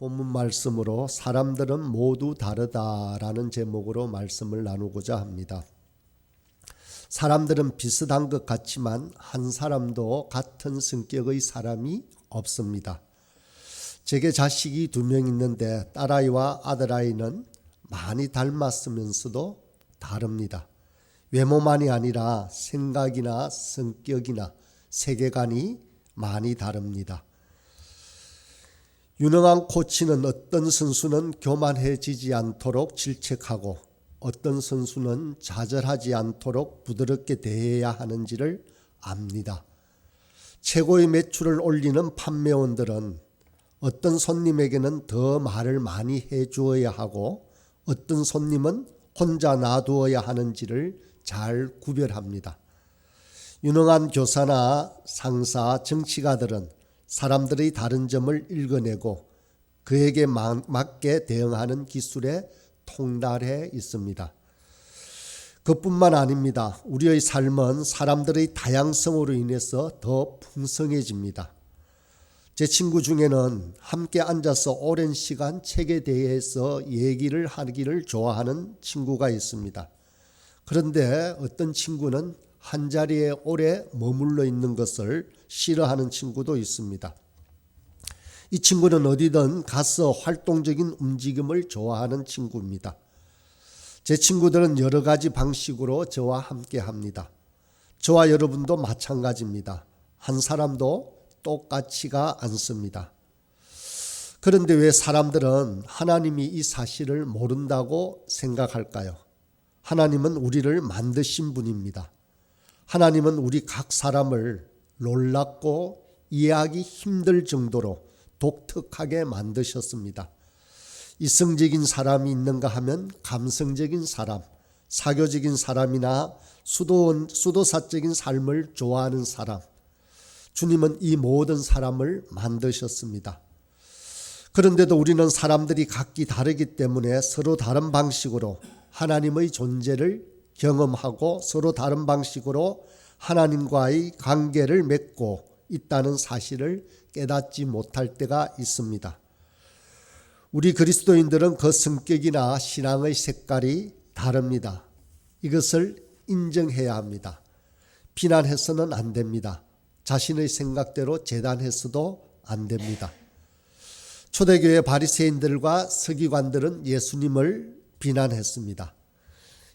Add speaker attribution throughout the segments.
Speaker 1: 본문 말씀으로 사람들은 모두 다르다라는 제목으로 말씀을 나누고자 합니다. 사람들은 비슷한 것 같지만 한 사람도 같은 성격의 사람이 없습니다. 제게 자식이 두 명 있는데 딸아이와 아들아이는 많이 닮았으면서도 다릅니다. 외모만이 아니라 생각이나 성격이나 세계관이 많이 다릅니다. 유능한 코치는 어떤 선수는 교만해지지 않도록 질책하고 어떤 선수는 좌절하지 않도록 부드럽게 대해야 하는지를 압니다. 최고의 매출을 올리는 판매원들은 어떤 손님에게는 더 말을 많이 해 주어야 하고 어떤 손님은 혼자 놔두어야 하는지를 잘 구별합니다. 유능한 교사나 상사, 정치가들은 사람들의 다른 점을 읽어내고 그에게 맞게 대응하는 기술에 통달해 있습니다. 그뿐만 아닙니다. 우리의 삶은 사람들의 다양성으로 인해서 더 풍성해집니다. 제 친구 중에는 함께 앉아서 오랜 시간 책에 대해서 얘기를 하기를 좋아하는 친구가 있습니다. 그런데 어떤 친구는 한 자리에 오래 머물러 있는 것을 싫어하는 친구도 있습니다. 이 친구는 어디든 가서 활동적인 움직임을 좋아하는 친구입니다. 제 친구들은 여러 가지 방식으로 저와 함께 합니다. 저와 여러분도 마찬가지입니다. 한 사람도 똑같지가 않습니다. 그런데 왜 사람들은 하나님이 이 사실을 모른다고 생각할까요? 하나님은 우리를 만드신 분입니다. 하나님은 우리 각 사람을 놀랍고 이해하기 힘들 정도로 독특하게 만드셨습니다. 이성적인 사람이 있는가 하면 감성적인 사람, 사교적인 사람이나 수도, 수도사적인 삶을 좋아하는 사람, 주님은 이 모든 사람을 만드셨습니다. 그런데도 우리는 사람들이 각기 다르기 때문에 서로 다른 방식으로 하나님의 존재를 경험하고 서로 다른 방식으로 하나님과의 관계를 맺고 있다는 사실을 깨닫지 못할 때가 있습니다. 우리 그리스도인들은 그 성격이나 신앙의 색깔이 다릅니다. 이것을 인정해야 합니다. 비난해서는 안 됩니다. 자신의 생각대로 재단해서도 안 됩니다. 초대교회 바리새인들과 서기관들은 예수님을 비난했습니다.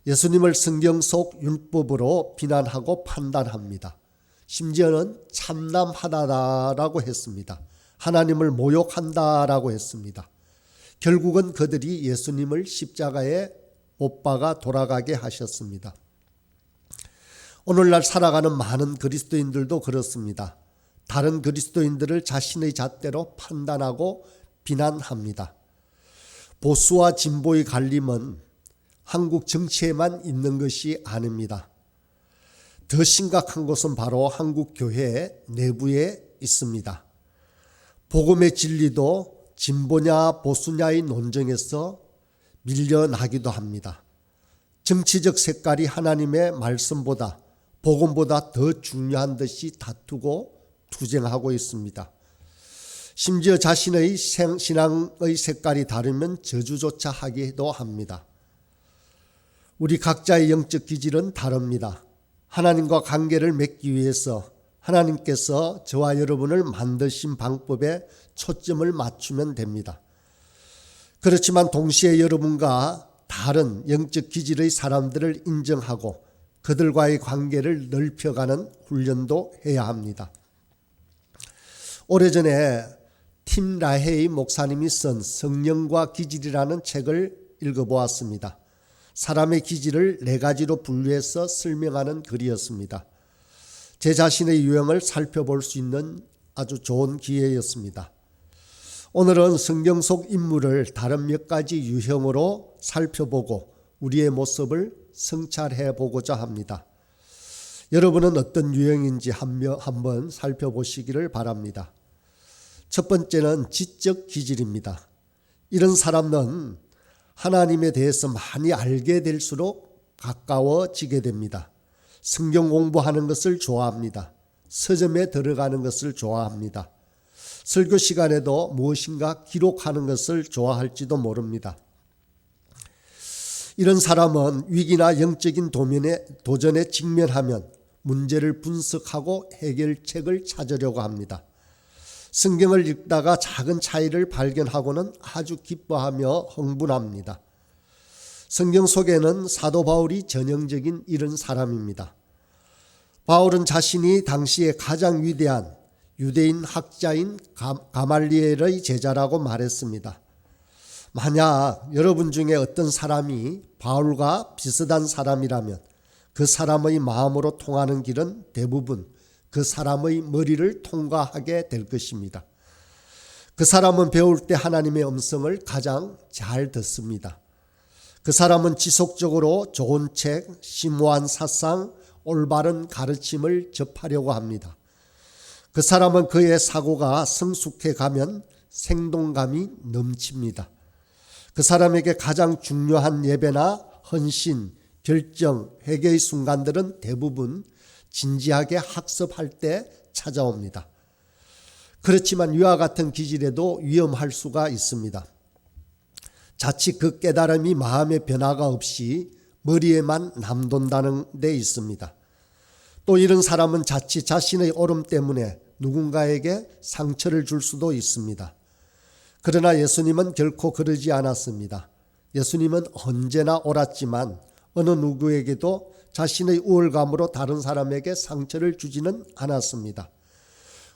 Speaker 1: 예수님을 성경 속 율법으로 비난하고 판단합니다. 심지어는 참남하다라고 했습니다. 하나님을 모욕한다라고 했습니다. 결국은 그들이 예수님을 십자가에 못 박아 돌아가게 하셨습니다. 오늘날 살아가는 많은 그리스도인들도 그렇습니다. 다른 그리스도인들을 자신의 잣대로 판단하고 비난합니다. 보수와 진보의 갈림은 한국 정치에만 있는 것이 아닙니다. 더 심각한 것은 바로 한국 교회 내부에 있습니다. 복음의 진리도 진보냐 보수냐의 논쟁에서 밀려나기도 합니다. 정치적 색깔이 하나님의 말씀보다 복음보다 더 중요한 듯이 다투고 투쟁하고 있습니다. 심지어 자신의 신앙의 색깔이 다르면 저주조차 하기도 합니다. 우리 각자의 영적 기질은 다릅니다. 하나님과 관계를 맺기 위해서 하나님께서 저와 여러분을 만드신 방법에 초점을 맞추면 됩니다. 그렇지만 동시에 여러분과 다른 영적 기질의 사람들을 인정하고 그들과의 관계를 넓혀가는 훈련도 해야 합니다. 오래전에 팀 라헤이 목사님이 쓴 성령과 기질이라는 책을 읽어보았습니다. 사람의 기질을 네 가지로 분류해서 설명하는 글이었습니다. 제 자신의 유형을 살펴볼 수 있는 아주 좋은 기회였습니다. 오늘은 성경 속 인물을 다른 몇 가지 유형으로 살펴보고 우리의 모습을 성찰해 보고자 합니다. 여러분은 어떤 유형인지 한번 살펴보시기를 바랍니다. 첫 번째는 지적 기질입니다. 이런 사람은 하나님에 대해서 많이 알게 될수록 가까워지게 됩니다. 성경 공부하는 것을 좋아합니다. 서점에 들어가는 것을 좋아합니다. 설교 시간에도 무엇인가 기록하는 것을 좋아할지도 모릅니다. 이런 사람은 위기나 영적인 도면에, 도전에 직면하면 문제를 분석하고 해결책을 찾으려고 합니다. 성경을 읽다가 작은 차이를 발견하고는 아주 기뻐하며 흥분합니다. 성경 속에는 사도 바울이 전형적인 이런 사람입니다. 바울은 자신이 당시에 가장 위대한 유대인 학자인 가말리엘의 제자라고 말했습니다. 만약 여러분 중에 어떤 사람이 바울과 비슷한 사람이라면 그 사람의 마음으로 통하는 길은 대부분 그 사람의 머리를 통과하게 될 것입니다. 그 사람은 배울 때 하나님의 음성을 가장 잘 듣습니다. 그 사람은 지속적으로 좋은 책, 심오한 사상, 올바른 가르침을 접하려고 합니다. 그 사람은 그의 사고가 성숙해 가면 생동감이 넘칩니다. 그 사람에게 가장 중요한 예배나 헌신, 결정, 회개의 순간들은 대부분 진지하게 학습할 때 찾아옵니다. 그렇지만 위와 같은 기질에도 위험할 수가 있습니다. 자칫 그 깨달음이 마음의 변화가 없이 머리에만 남돈다는 데 있습니다. 또 이런 사람은 자칫 자신의 오름 때문에 누군가에게 상처를 줄 수도 있습니다. 그러나 예수님은 결코 그러지 않았습니다. 예수님은 언제나 옳았지만 어느 누구에게도 자신의 우월감으로 다른 사람에게 상처를 주지는 않았습니다.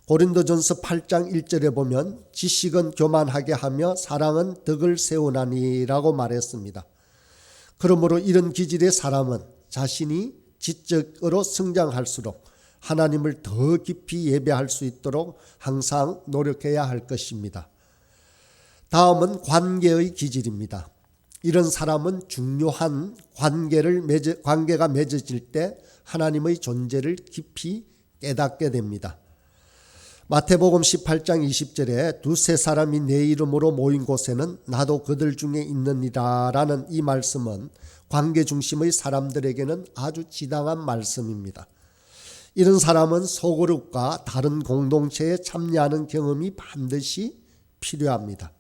Speaker 1: 고린도전서 8장 1절에 보면 지식은 교만하게 하며 사랑은 덕을 세우나니라고 말했습니다. 그러므로 이런 기질의 사람은 자신이 지적으로 성장할수록 하나님을 더 깊이 예배할 수 있도록 항상 노력해야 할 것입니다. 다음은 관계의 기질입니다. 이런 사람은 중요한 관계를 맺어, 관계가 맺어질 때 하나님의 존재를 깊이 깨닫게 됩니다. 마태복음 18장 20절에 두세 사람이 내 이름으로 모인 곳에는 나도 그들 중에 있느니라라는 이 말씀은 관계 중심의 사람들에게는 아주 지당한 말씀입니다. 이런 사람은 소그룹과 다른 공동체에 참여하는 경험이 반드시 필요합니다.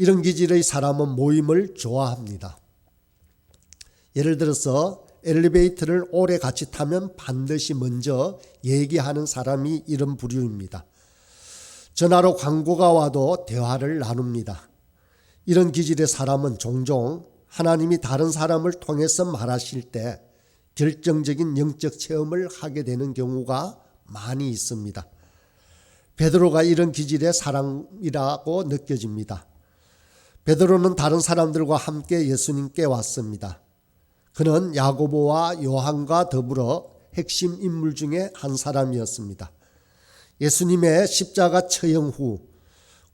Speaker 1: 이런 기질의 사람은 모임을 좋아합니다. 예를 들어서 엘리베이터를 오래 같이 타면 반드시 먼저 얘기하는 사람이 이런 부류입니다. 전화로 광고가 와도 대화를 나눕니다. 이런 기질의 사람은 종종 하나님이 다른 사람을 통해서 말하실 때 결정적인 영적 체험을 하게 되는 경우가 많이 있습니다. 베드로가 이런 기질의 사람이라고 느껴집니다. 베드로는 다른 사람들과 함께 예수님께 왔습니다. 그는 야고보와 요한과 더불어 핵심 인물 중에 한 사람이었습니다. 예수님의 십자가 처형 후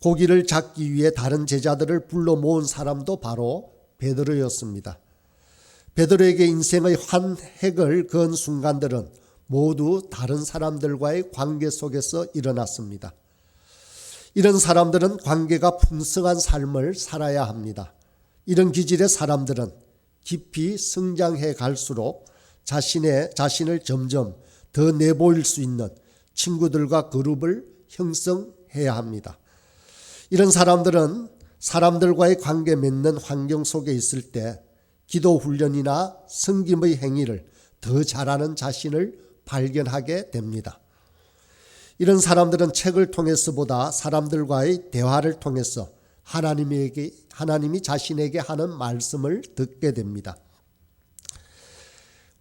Speaker 1: 고기를 잡기 위해 다른 제자들을 불러 모은 사람도 바로 베드로였습니다. 베드로에게 인생의 한 획을 그은 순간들은 모두 다른 사람들과의 관계 속에서 일어났습니다. 이런 사람들은 관계가 풍성한 삶을 살아야 합니다. 이런 기질의 사람들은 깊이 성장해 갈수록 자신의 자신을 점점 더 내보일 수 있는 친구들과 그룹을 형성해야 합니다. 이런 사람들은 사람들과의 관계 맺는 환경 속에 있을 때 기도 훈련이나 성김의 행위를 더 잘하는 자신을 발견하게 됩니다. 이런 사람들은 책을 통해서보다 사람들과의 대화를 통해서 하나님에게 하나님이 자신에게 하는 말씀을 듣게 됩니다.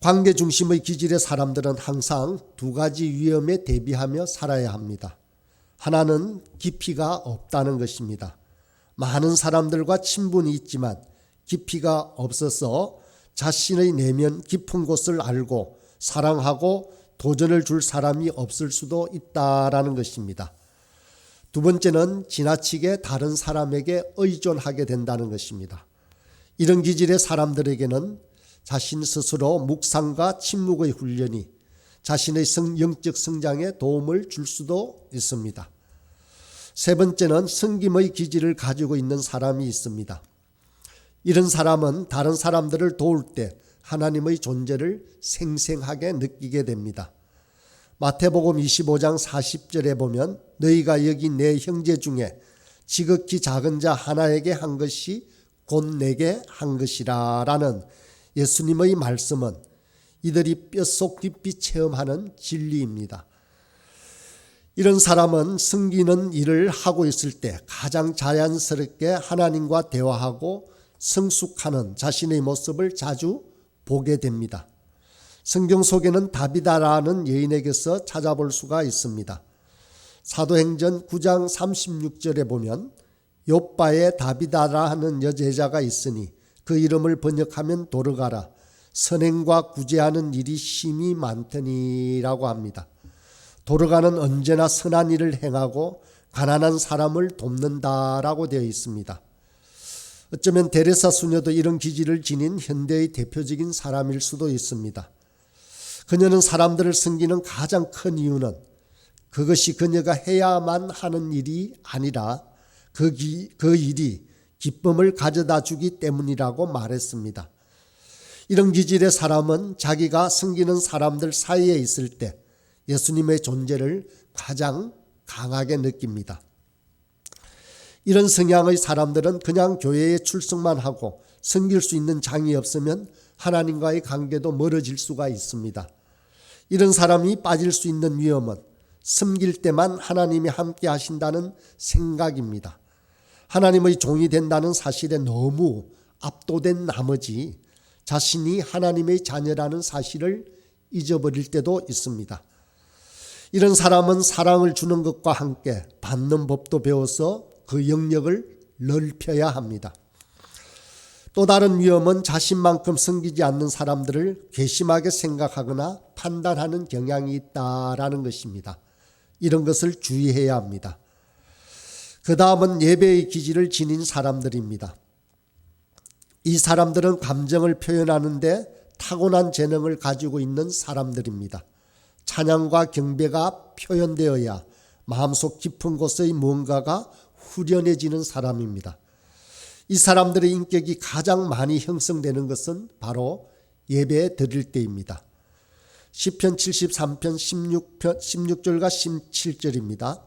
Speaker 1: 관계 중심의 기질의 사람들은 항상 두 가지 위험에 대비하며 살아야 합니다. 하나는 깊이가 없다는 것입니다. 많은 사람들과 친분이 있지만 깊이가 없어서 자신의 내면 깊은 곳을 알고 사랑하고 도전을 줄 사람이 없을 수도 있다라는 것입니다. 두 번째는 지나치게 다른 사람에게 의존하게 된다는 것입니다. 이런 기질의 사람들에게는 자신 스스로 묵상과 침묵의 훈련이 자신의 성, 영적 성장에 도움을 줄 수도 있습니다. 세 번째는 성김의 기질을 가지고 있는 사람이 있습니다. 이런 사람은 다른 사람들을 도울 때 하나님의 존재를 생생하게 느끼게 됩니다. 마태복음 25장 40절에 보면 너희가 여기 내 형제 중에 지극히 작은 자 하나에게 한 것이 곧 내게 한 것이라 라는 예수님의 말씀은 이들이 뼛속 깊이 체험하는 진리입니다. 이런 사람은 승기는 일을 하고 있을 때 가장 자연스럽게 하나님과 대화하고 성숙하는 자신의 모습을 자주 보게 됩니다. 성경 속에는 다비다라는 여인에게서 찾아볼 수가 있습니다. 사도행전 9장 36절에 보면 요빠에 다비다라 하는 여제자가 있으니 그 이름을 번역하면 도르가라 선행과 구제하는 일이 심히 많더니라고 합니다. 도르가는 언제나 선한 일을 행하고 가난한 사람을 돕는다라고 되어 있습니다. 어쩌면 데레사 수녀도 이런 기질을 지닌 현대의 대표적인 사람일 수도 있습니다. 그녀는 사람들을 섬기는 가장 큰 이유는 그것이 그녀가 해야만 하는 일이 아니라 그, 기, 그 일이 기쁨을 가져다 주기 때문이라고 말했습니다. 이런 기질의 사람은 자기가 섬기는 사람들 사이에 있을 때 예수님의 존재를 가장 강하게 느낍니다. 이런 성향의 사람들은 그냥 교회에 출석만 하고 섬길 수 있는 장이 없으면 하나님과의 관계도 멀어질 수가 있습니다. 이런 사람이 빠질 수 있는 위험은 섬길 때만 하나님이 함께 하신다는 생각입니다. 하나님의 종이 된다는 사실에 너무 압도된 나머지 자신이 하나님의 자녀라는 사실을 잊어버릴 때도 있습니다. 이런 사람은 사랑을 주는 것과 함께 받는 법도 배워서 그 영역을 넓혀야 합니다. 또 다른 위험은 자신만큼 섬기지 않는 사람들을 괘씸하게 생각하거나 판단하는 경향이 있다라는 것입니다. 이런 것을 주의해야 합니다. 그 다음은 예배의 기질을 지닌 사람들입니다. 이 사람들은 감정을 표현하는데 타고난 재능을 가지고 있는 사람들입니다. 찬양과 경배가 표현되어야 마음속 깊은 곳의 뭔가가 후련해지는 사람입니다. 이 사람들의 인격이 가장 많이 형성되는 것은 바로 예배 드릴 때입니다. 시편 73편 16편 16절과 17절입니다.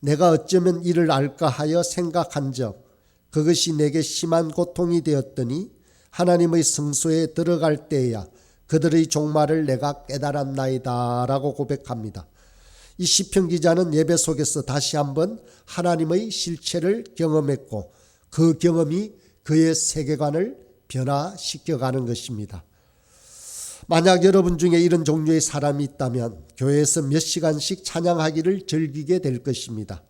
Speaker 1: 내가 어쩌면 이를 알까 하여 생각한 적 그것이 내게 심한 고통이 되었더니 하나님의 성소에 들어갈 때야 그들의 종말을 내가 깨달았나이다라고 고백합니다. 이 시편 기자는 예배 속에서 다시 한번 하나님의 실체를 경험했고 그 경험이 그의 세계관을 변화시켜가는 것입니다. 만약 여러분 중에 이런 종류의 사람이 있다면 교회에서 몇 시간씩 찬양하기를 즐기게 될 것입니다.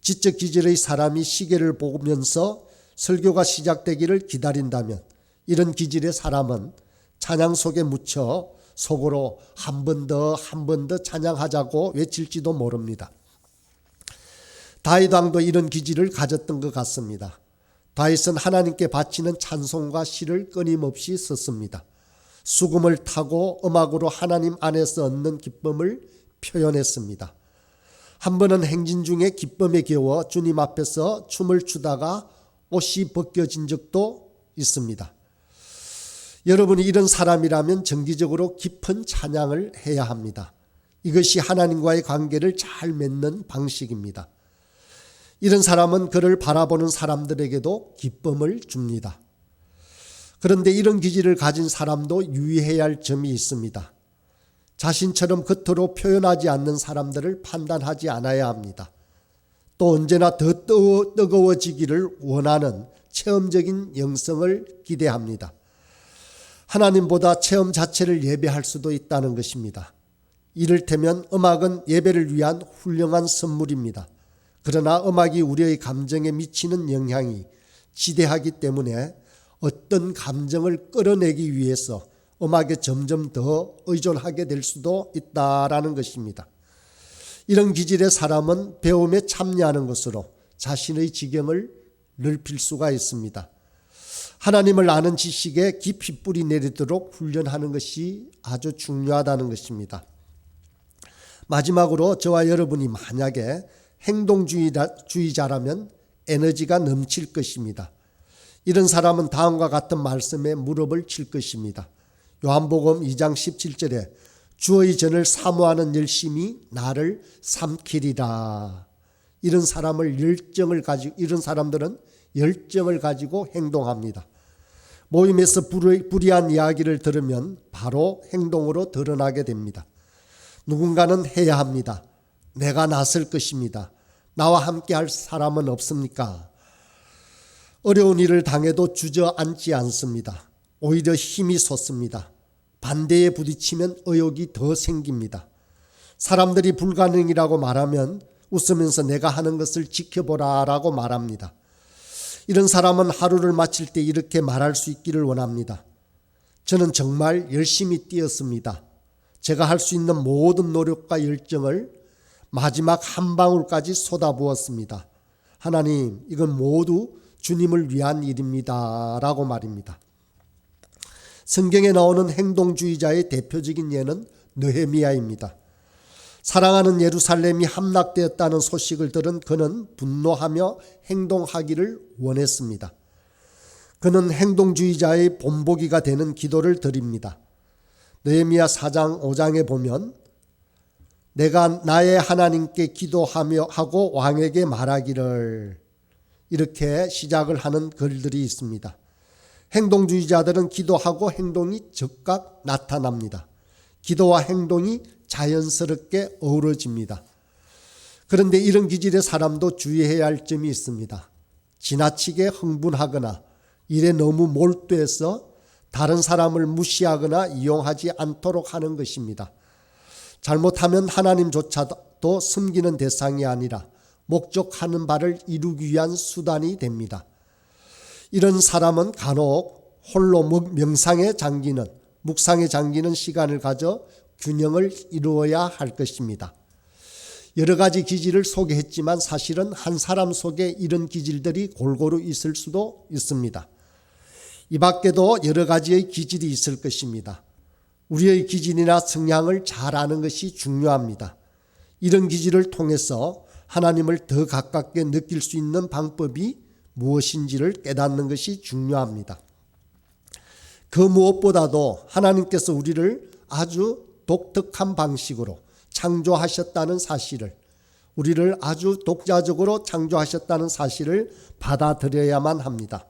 Speaker 1: 지적 기질의 사람이 시계를 보면서 설교가 시작되기를 기다린다면 이런 기질의 사람은 찬양 속에 묻혀 속으로 한 번 더, 한 번 더 찬양하자고 외칠지도 모릅니다. 다윗 왕도 이런 기질을 가졌던 것 같습니다. 다윗은 하나님께 바치는 찬송과 시를 끊임없이 썼습니다. 수금을 타고 음악으로 하나님 안에서 얻는 기쁨을 표현했습니다. 한 번은 행진 중에 기쁨에 겨워 주님 앞에서 춤을 추다가 옷이 벗겨진 적도 있습니다. 여러분이 이런 사람이라면 정기적으로 깊은 찬양을 해야 합니다. 이것이 하나님과의 관계를 잘 맺는 방식입니다. 이런 사람은 그를 바라보는 사람들에게도 기쁨을 줍니다. 그런데 이런 기질을 가진 사람도 유의해야 할 점이 있습니다. 자신처럼 겉으로 표현하지 않는 사람들을 판단하지 않아야 합니다. 또 언제나 더 뜨거워지기를 원하는 체험적인 영성을 기대합니다. 하나님보다 체험 자체를 예배할 수도 있다는 것입니다. 이를테면 음악은 예배를 위한 훌륭한 선물입니다. 그러나 음악이 우리의 감정에 미치는 영향이 지대하기 때문에 어떤 감정을 끌어내기 위해서 음악에 점점 더 의존하게 될 수도 있다라는 것입니다. 이런 기질의 사람은 배움에 참여하는 것으로 자신의 지경을 넓힐 수가 있습니다. 하나님을 아는 지식에 깊이 뿌리 내리도록 훈련하는 것이 아주 중요하다는 것입니다. 마지막으로 저와 여러분이 만약에 행동주의자라면 에너지가 넘칠 것입니다. 이런 사람은 다음과 같은 말씀에 무릎을 칠 것입니다. 요한복음 2장 17절에 주의 전을 사모하는 열심이 나를 삼키리라. 이런 사람을 열정을 가지고 이런 사람들은 열정을 가지고 행동합니다. 모임에서 불의- 불의한 이야기를 들으면 바로 행동으로 드러나게 됩니다. 누군가는 해야 합니다. 내가 나설 것입니다. 나와 함께 할 사람은 없습니까? 어려운 일을 당해도 주저앉지 않습니다. 오히려 힘이 솟습니다. 반대에 부딪히면 의욕이 더 생깁니다. 사람들이 불가능이라고 말하면 웃으면서 내가 하는 것을 지켜보라 라고 말합니다. 이런 사람은 하루를 마칠 때 이렇게 말할 수 있기를 원합니다. 저는 정말 열심히 뛰었습니다. 제가 할 수 있는 모든 노력과 열정을 마지막 한 방울까지 쏟아부었습니다. 하나님, 이건 모두 주님을 위한 일입니다. 라고 말입니다. 성경에 나오는 행동주의자의 대표적인 예는 느헤미야입니다. 사랑하는 예루살렘이 함락되었다는 소식을 들은 그는 분노하며 행동하기를 원했습니다. 그는 행동주의자의 본보기가 되는 기도를 드립니다. 느헤미야 4장 5장에 보면 내가 나의 하나님께 기도하며 하고 왕에게 말하기를 이렇게 시작을 하는 글들이 있습니다. 행동주의자들은 기도하고 행동이 즉각 나타납니다. 기도와 행동이 자연스럽게 어우러집니다. 그런데 이런 기질의 사람도 주의해야 할 점이 있습니다. 지나치게 흥분하거나 일에 너무 몰두해서 다른 사람을 무시하거나 이용하지 않도록 하는 것입니다. 잘못하면 하나님조차도 섬기는 대상이 아니라 목적하는 바를 이루기 위한 수단이 됩니다. 이런 사람은 간혹 홀로 명상에 잠기는 묵상에 잠기는 시간을 가져 균형을 이루어야 할 것입니다. 여러 가지 기질을 소개했지만 사실은 한 사람 속에 이런 기질들이 골고루 있을 수도 있습니다. 이 밖에도 여러 가지의 기질이 있을 것입니다. 우리의 기질이나 성향을 잘 아는 것이 중요합니다. 이런 기질을 통해서 하나님을 더 가깝게 느낄 수 있는 방법이 무엇인지를 깨닫는 것이 중요합니다. 그 무엇보다도 하나님께서 우리를 아주 독특한 방식으로 창조하셨다는 사실을 우리를 아주 독자적으로 창조하셨다는 사실을 받아들여야만 합니다.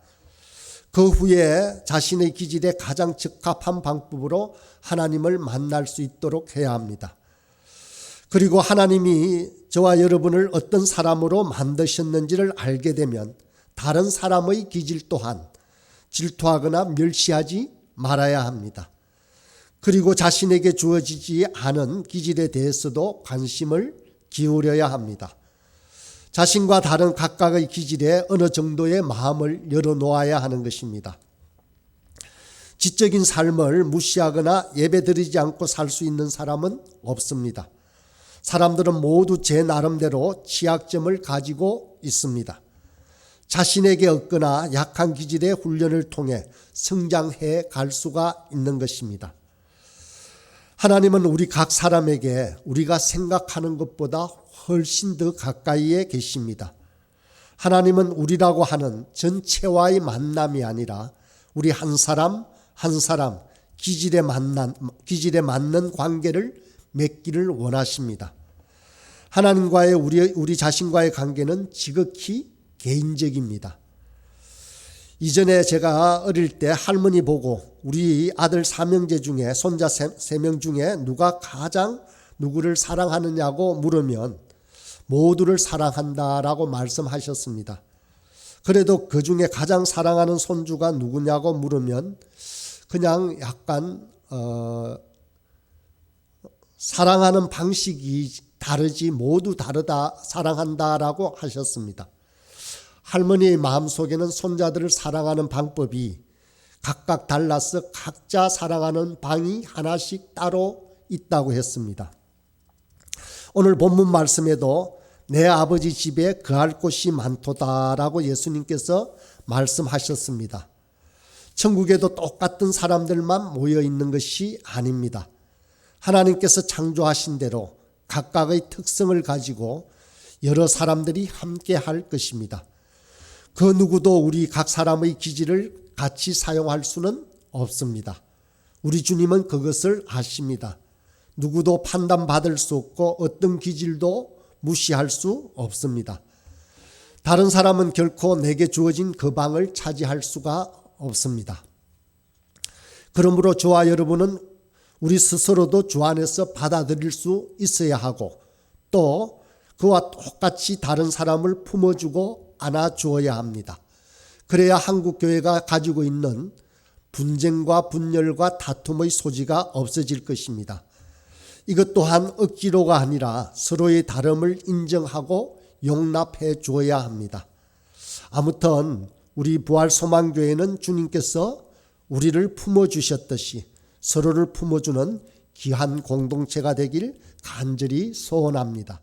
Speaker 1: 그 후에 자신의 기질에 가장 적합한 방법으로 하나님을 만날 수 있도록 해야 합니다. 그리고 하나님이 저와 여러분을 어떤 사람으로 만드셨는지를 알게 되면 다른 사람의 기질 또한 질투하거나 멸시하지 말아야 합니다. 그리고 자신에게 주어지지 않은 기질에 대해서도 관심을 기울여야 합니다. 자신과 다른 각각의 기질에 어느 정도의 마음을 열어놓아야 하는 것입니다. 지적인 삶을 무시하거나 예배드리지 않고 살 수 있는 사람은 없습니다. 사람들은 모두 제 나름대로 취약점을 가지고 있습니다. 자신에게 없거나 약한 기질의 훈련을 통해 성장해 갈 수가 있는 것입니다. 하나님은 우리 각 사람에게 우리가 생각하는 것보다 훨씬 더 가까이에 계십니다. 하나님은 우리라고 하는 전체와의 만남이 아니라 우리 한 사람 한 사람 기질에 만난 기질에 맞는 관계를 맺기를 원하십니다. 하나님과의 우리 우리 자신과의 관계는 지극히 개인적입니다. 이전에 제가 어릴 때 할머니 보고 우리 아들 사명제 중에 손자 세 명 중에 누가 가장 누구를 사랑하느냐고 물으면 모두를 사랑한다라고 말씀하셨습니다. 그래도 그 중에 가장 사랑하는 손주가 누구냐고 물으면 그냥 약간 어, 사랑하는 방식이 다르지 모두 다르다 사랑한다라고 하셨습니다. 할머니의 마음속에는 손자들을 사랑하는 방법이 각각 달라서 각자 사랑하는 방이 하나씩 따로 있다고 했습니다. 오늘 본문 말씀에도 내 아버지 집에 거할 곳이 많도다라고 예수님께서 말씀하셨습니다. 천국에도 똑같은 사람들만 모여 있는 것이 아닙니다. 하나님께서 창조하신 대로 각각의 특성을 가지고 여러 사람들이 함께 할 것입니다. 그 누구도 우리 각 사람의 기질을 같이 사용할 수는 없습니다. 우리 주님은 그것을 아십니다. 누구도 판단받을 수 없고 어떤 기질도 무시할 수 없습니다. 다른 사람은 결코 내게 주어진 그 방을 차지할 수가 없습니다. 그러므로 저와 여러분은 우리 스스로도 주 안에서 받아들일 수 있어야 하고 또 그와 똑같이 다른 사람을 품어주고 안아주어야 합니다. 그래야 한국 교회가 가지고 있는 분쟁과 분열과 다툼의 소지가 없어질 것입니다. 이것 또한 억지로가 아니라 서로의 다름을 인정하고 용납해 주어야 합니다. 아무튼 우리 부활 소망교회는 주님께서 우리를 품어 주셨듯이 서로를 품어주는 귀한 공동체가 되길 간절히 소원합니다.